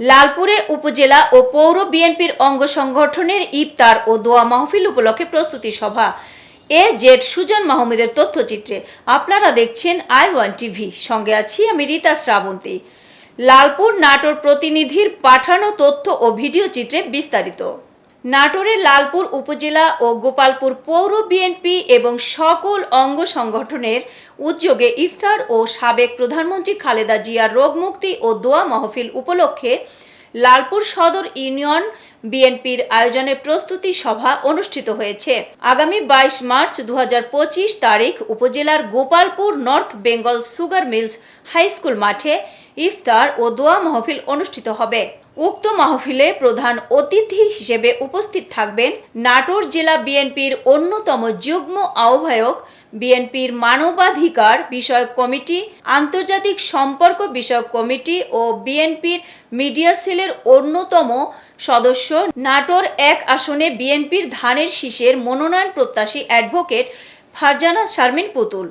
লালপুরে উপজেলা ও পৌর বিএনপির অঙ্গ সংগঠনের ইফতার ও দোয়া মাহফিল উপলক্ষে প্রস্তুতি সভা। এ জেড সুজন মাহমুদের তথ্যচিত্রে আপনারা দেখছেন আই ওয়ান টিভি। সঙ্গে আছি আমি রীতা শ্রাবন্তী। লালপুর নাটোর প্রতিনিধির পাঠানো তথ্য ও ভিডিও চিত্রে বিস্তারিত। নাটোরের লালপুর উপজেলা ও গোপালপুর পৌর বিএনপি এবং সকল অঙ্গ সংগঠনের উদ্যোগে ইফতার ও সাবেক প্রধানমন্ত্রী খালেদা জিয়ার রোগমুক্তি ও দোয়া মহফিল উপলক্ষে লালপুর সদর ইউনিয়ন বিএনপির আয়োজনে প্রস্তুতি সভা অনুষ্ঠিত হয়েছে। আগামী বাইশ মার্চ দুহাজার পঁচিশ তারিখ উপজেলার Gopalpur, north Bengal sugar mills high school মাঠে ইফতার ও দোয়া মাহফিল অনুষ্ঠিত হবে। উক্ত মাহফিলে প্রধান অতিথি হিসেবে উপস্থিত থাকবেন নাটোর জেলা বিএনপির অন্যতম যুগ্ম আহ্বায়ক, বিএনপির মানবাধিকার বিষয়ক কমিটি, আন্তর্জাতিক সম্পর্ক বিষয়ক কমিটি ও বিএনপির মিডিয়া সেলের অন্যতম সদস্য নাটোর এক আসনে বিএনপির ধানের শীষের মনোনয়ন প্রত্যাশী অ্যাডভোকেট ফারজানা শারমিন পুতুল।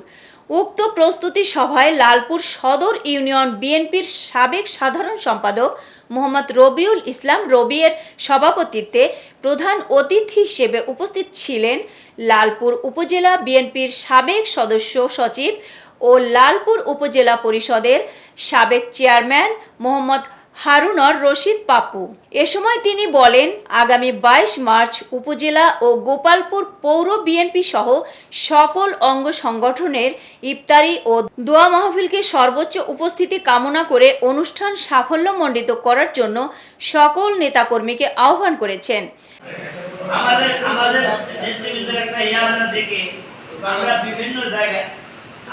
উক্ত প্রস্তুতি সভায় লালপুর সদর ইউনিয়ন বিএনপির সাবেক সাধারণ সম্পাদক মোহাম্মদ রবিউল ইসলাম রবিয়ের সভাপতিত্বে প্রধান অতিথি হিসেবে উপস্থিত ছিলেন লালপুর উপজেলা বিএনপির সাবেক সদস্য সচিব ও লালপুর উপজেলা পরিষদের সাবেক চেয়ারম্যান মোহাম্মদ হারুনর রশিদ পাপ্পু এ সময় তিনি বলেন, আগামী বাইশ মার্চ উপজেলা ও গোপালপুর পৌর বিএনপি সহ সকল অঙ্গ সংগঠনের ইফতারি ও দোয়া মাহফিলকে সর্বোচ্চ উপস্থিতি কামনা করে অনুষ্ঠান সাফল্যমণ্ডিত করার জন্য সকল নেতাকর্মীকে আহ্বান করেছেন। ইয়ে আমরা বিভিন্ন জায়গায়,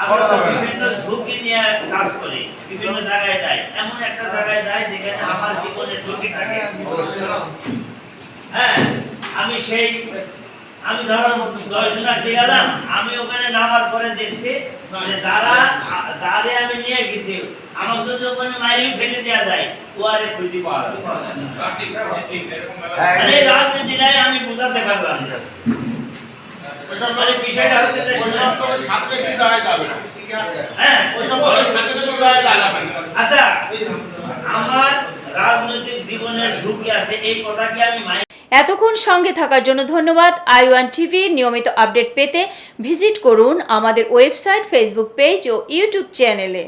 আমরা বিভিন্ন ঝুঁকি নিয়ে কাজ করি, বিভিন্ন জায়গায় যাই। এমন একটা যাই যেখানে আমার জীবনের ঝুঁকি থাকে হ্যাঁ আমি সেই আমি ধরো দর্শনার্থী গেলাম আমি ওখানে নামার পরে দেখছি যে যারা যারে আমি নিয়ে গেছি আমার যদি ওখানে মাইরি ফেলে দেওয়া যায় ও আরে খুঁজি পাওয়া যাবে। রাজনীতিটাই আমি বুঝাতে পারলাম বিষয়টা হচ্ছে যে হ্যাঁ আচ্ছা আমার রাজনৈতিক জীবনের ঝুঁকি এতক্ষণ সঙ্গে থাকার জন্য ধন্যবাদ। আই ওয়ান টিভি নিয়মিত আপডেট পেতে ভিজিট করুন আমাদের ওয়েবসাইট, ফেসবুক পেজ ও ইউটিউব চ্যানেলে।